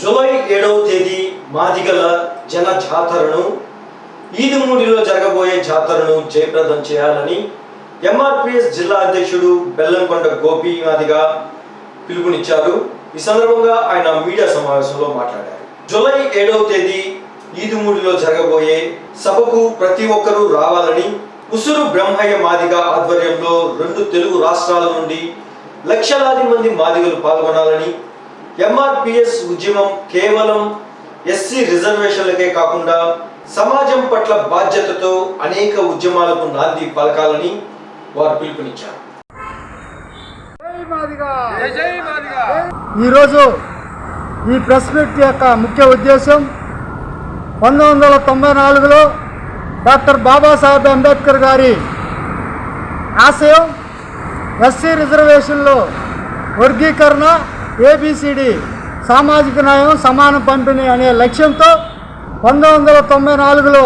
July ఏడవ తేదీ మాదిగల జన జాతరను ఈదుమూడిలో జరగబోయే జాతరను జయప్రదం చేయాలని ఎంఆర్పిఎస్ జిల్లా అధ్యక్షుడు బెల్లంకొండ గోపి మాదిగా పిలుపునిచ్చారు. ఈ సందర్భంగా ఆయన మీడియా సమావేశంలో మాట్లాడారు. జూలై ఏడవ తేదీ ఈదుమూడిలో జరగబోయే సభకు ప్రతి ఒక్కరూ రావాలని ఉసురు బ్రహ్మయ్య మాదిగ ఆధ్వర్యంలో రెండు తెలుగు రాష్ట్రాల నుండి లక్షలాది మంది మాదిగలు పాల్గొనాలని ఎంఆర్పిఎస్ ఉద్యమం కేవలం ఎస్సీ రిజర్వేషన్లకే కాకుండా సమాజం పట్ల బాధ్యతతో అనేక ఉద్యమాలకు నాంది పలకాలని వారు పిలుపునిచ్చారు. ఈరోజు ఈ ప్రెస్ మీట్ యొక్క ముఖ్య ఉద్దేశం పంతొమ్మిది వందల తొంభై నాలుగులో డాక్టర్ బాబాసాహెబ్ అంబేద్కర్ గారి ఆశయం ఎస్సీ రిజర్వేషన్లో వర్గీకరణ ఏబిసిడి సామాజిక న్యాయం సమాన పంపిణీ అనే లక్ష్యంతో పంతొమ్మిది వందల తొంభై నాలుగులో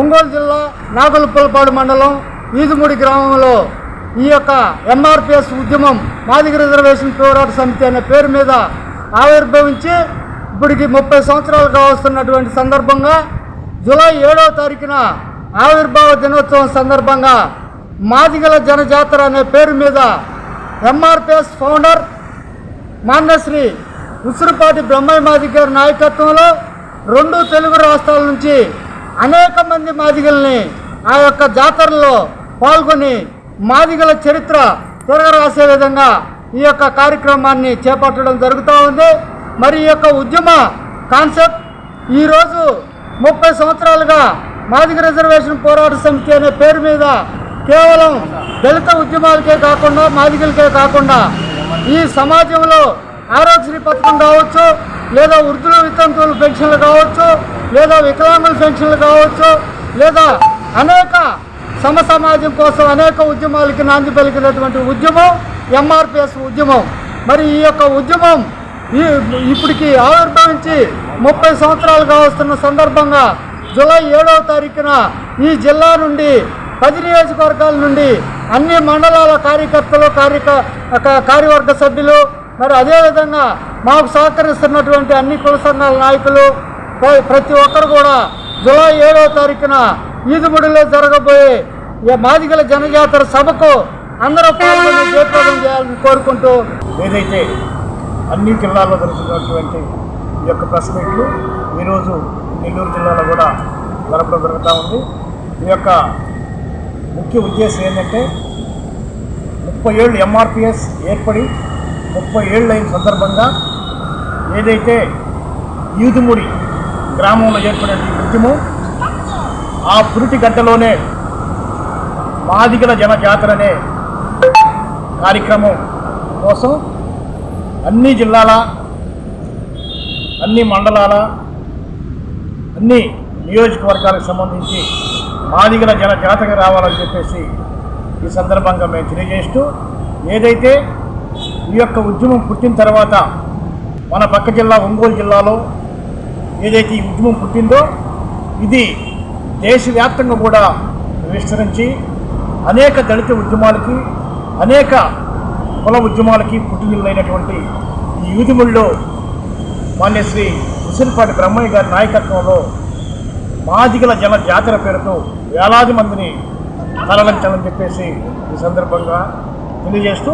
ఒంగోలు జిల్లా నాగులపులపాడు మండలం ఈదుముడి గ్రామంలో ఈ యొక్క ఎంఆర్పిఎస్ ఉద్యమం మాదిగ రిజర్వేషన్ పోరాట సమితి అనే పేరు మీద ఆవిర్భవించి ఇప్పటికి ముప్పై సంవత్సరాలుగా వస్తున్నటువంటి సందర్భంగా జూలై ఏడవ తారీఖున ఆవిర్భావ దినోత్సవం సందర్భంగా మాదిగల జనజాతర అనే పేరు మీద ఎంఆర్పిఎస్ ఫౌండర్ మాన్యశ్రీ ఉసురుపాటి బ్రహ్మయ్య మాది గారి నాయకత్వంలో రెండు తెలుగు రాష్ట్రాల నుంచి అనేక మంది మాదిగల్ని ఆ యొక్క జాతరలో పాల్గొని మాదిగల చరిత్ర తిరగరాసే విధంగా ఈ యొక్క కార్యక్రమాన్ని చేపట్టడం జరుగుతూ ఉంది. మరి ఈ యొక్క ఉద్యమ కాన్సెప్ట్ ఈరోజు ముప్పై సంవత్సరాలుగా మాదిగ రిజర్వేషన్ పోరాట సమితి అనే పేరు మీద కేవలం దళిత ఉద్యమాలకే కాకుండా మాదిగలకే కాకుండా ఈ సమాజంలో ఆరోగ్యశ్రీ పథకం కావచ్చు లేదా వృద్ధుల వితంతువుల పెన్షన్లు కావచ్చు లేదా వికలాంగుల పెన్షన్లు కావచ్చు లేదా అనేక సమ సమాజం కోసం అనేక ఉద్యమాలకి నాంది పలికినటువంటి ఉద్యమం ఎంఆర్పిఎస్ ఉద్యమం. మరి ఈ యొక్క ఉద్యమం ఈ ఇప్పటికి ఆవిర్భవించి ముప్పై సంవత్సరాలుగా వస్తున్న సందర్భంగా జూలై ఏడవ తారీఖున ఈ జిల్లా నుండి పది నియోజకవర్గాల నుండి అన్ని మండలాల కార్యకర్తలు కార్యక కార్యవర్గ సభ్యులు మరి అదేవిధంగా మాకు సహకరిస్తున్నటువంటి అన్ని కుల సంఘాల నాయకులు ప్రతి ఒక్కరు కూడా జూలై ఏడవ తారీఖున ఈదుముడిలో జరగబోయే మాదిగల జనజాతర సభకు అందరూ పాల్గొని జయప్రదం చేయాలని కోరుకుంటూ ఏదైతే అన్ని జిల్లాల్లో జరుగుతున్నటువంటి ఈ యొక్క ప్రెస్ మీట్లు ఈరోజు నెల్లూరు జిల్లాలో కూడా జరపడం జరుగుతూ ఉంది. ఈ యొక్క ముఖ్య ఉద్దేశం ఏంటంటే ముప్పై ఏళ్ళు ఎంఆర్పిఎస్ ఏర్పడి ముప్పై ఏళ్ళు అయిన సందర్భంగా ఏదైతే యూదుముడి గ్రామంలో ఏర్పడిన ఈ ఉద్యమం ఆ పురిటి గడ్డలోనే మాదిగల జన జాతర అనే కార్యక్రమం కోసం అన్ని జిల్లాల అన్ని మండలాల అన్ని నియోజకవర్గాలకు సంబంధించి మాదిగల జన జాతక రావాలని చెప్పేసి ఈ సందర్భంగా మేము తెలియజేస్తూ ఏదైతే ఈ యొక్క ఉద్యమం పుట్టిన తర్వాత మన పక్క జిల్లా ఒంగోలు జిల్లాలో ఏదైతే ఈ ఉద్యమం పుట్టిందో ఇది దేశవ్యాప్తంగా కూడా విస్తరించి అనేక దళిత ఉద్యమాలకి అనేక కుల ఉద్యమాలకి పుట్టినైనటువంటి ఈ యూదిముల్లో మాన్యశ్రీ ఉసిరిపాటి బ్రహ్మయ్య గారి నాయకత్వంలో మాదిగల జన జాతర పేరుతో వేలాది మందిని తరలించాలని చెప్పేసి ఈ సందర్భంగా తెలియజేస్తూ